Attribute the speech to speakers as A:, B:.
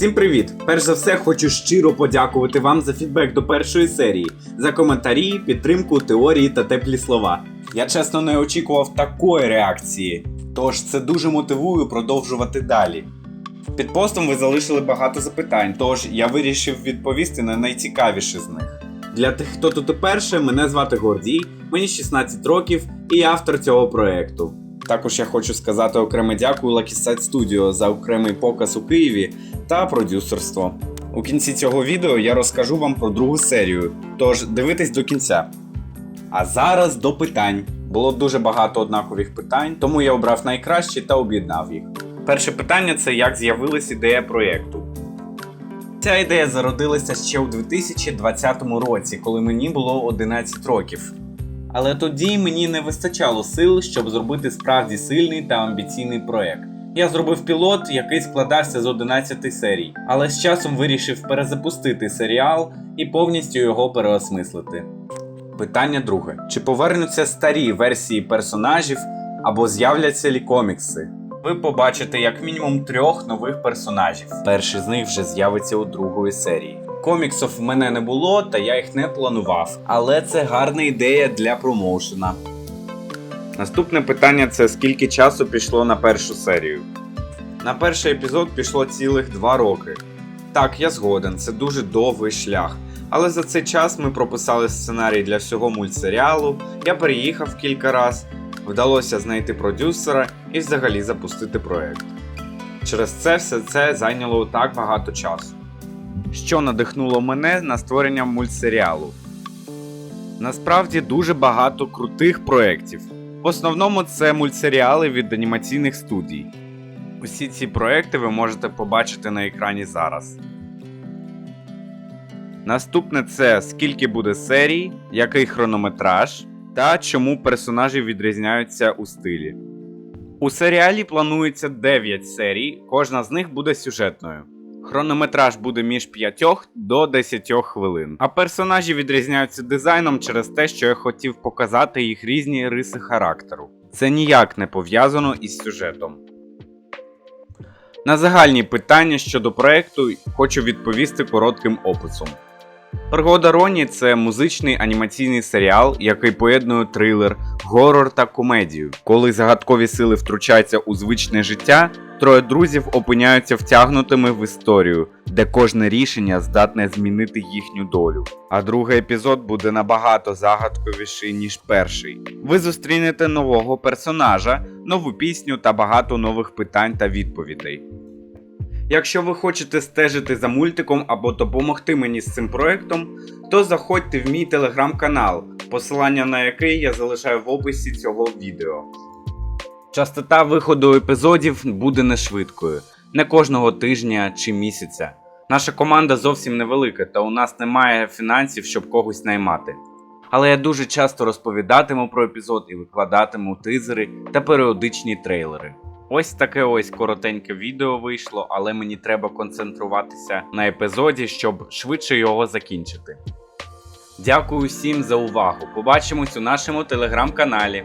A: Всім привіт! Перш за все, хочу щиро подякувати вам за фідбек до першої серії, за коментарі, підтримку, теорії та теплі слова. Я чесно не очікував такої реакції, тож це дуже мотивує продовжувати далі. Під постом ви залишили багато запитань, тож я вирішив відповісти на найцікавіші з них. Для тих, хто тут уперше, мене звати Гордій, мені 16 років і я автор цього проекту. Також я хочу сказати окреме дякую Lucky Side Studio за окремий показ у Києві та продюсерство. У кінці цього відео я розкажу вам про другу серію, тож дивитесь до кінця. А зараз до питань. Було дуже багато однакових питань, тому я обрав найкращі та об'єднав їх. Перше питання це як з'явилась ідея проєкту. Ця ідея зародилася ще у 2020 році, коли мені було 11 років. Але тоді мені не вистачало сил, щоб зробити справді сильний та амбіційний проект. Я зробив пілот, який складався з 11 серій, але з часом вирішив перезапустити серіал і повністю його переосмислити. Питання друге: чи повернуться старі версії персонажів або з'являться лі комікси? Ви побачите як мінімум трьох нових персонажів. Перший з них вже з'явиться у другої серії. Коміксів в мене не було, та я їх не планував, але це гарна ідея для промоушена. Наступне питання це скільки часу пішло на першу серію. На перший епізод пішло цілих два роки. Так, я згоден, це дуже довгий шлях. Але за цей час ми прописали сценарій для всього мультсеріалу, я переїхав кілька раз, вдалося знайти продюсера і взагалі запустити проект. Через це все це зайняло так багато часу. Що надихнуло мене на створення мультсеріалу? Насправді дуже багато крутих проєктів. В основному це мультсеріали від анімаційних студій. Усі ці проекти ви можете побачити на екрані зараз. Наступне це скільки буде серій, який хронометраж та чому персонажі відрізняються у стилі. У серіалі планується 9 серій, кожна з них буде сюжетною. Хронометраж буде між 5 до 10 хвилин. А персонажі відрізняються дизайном через те, що я хотів показати їх різні риси характеру. Це ніяк не пов'язано із сюжетом. На загальні питання щодо проекту хочу відповісти коротким описом. Пригода Роні це музичний анімаційний серіал, який поєднує трилер, горор та комедію. Коли загадкові сили втручаються у звичне життя, троє друзів опиняються втягнутими в історію, де кожне рішення здатне змінити їхню долю. А другий епізод буде набагато загадковіший, ніж перший. Ви зустрінете нового персонажа, нову пісню та багато нових питань та відповідей. Якщо ви хочете стежити за мультиком або допомогти мені з цим проектом, то заходьте в мій телеграм-канал, посилання на який я залишаю в описі цього відео. Частота виходу епізодів буде не швидкою, не кожного тижня чи місяця. Наша команда зовсім невелика, та у нас немає фінансів, щоб когось наймати. Але я дуже часто розповідатиму про епізод і викладатиму тизери та періодичні трейлери. Ось таке ось коротеньке відео вийшло, але мені треба концентруватися на епізоді, щоб швидше його закінчити. Дякую всім за увагу. Побачимось у нашому телеграм-каналі.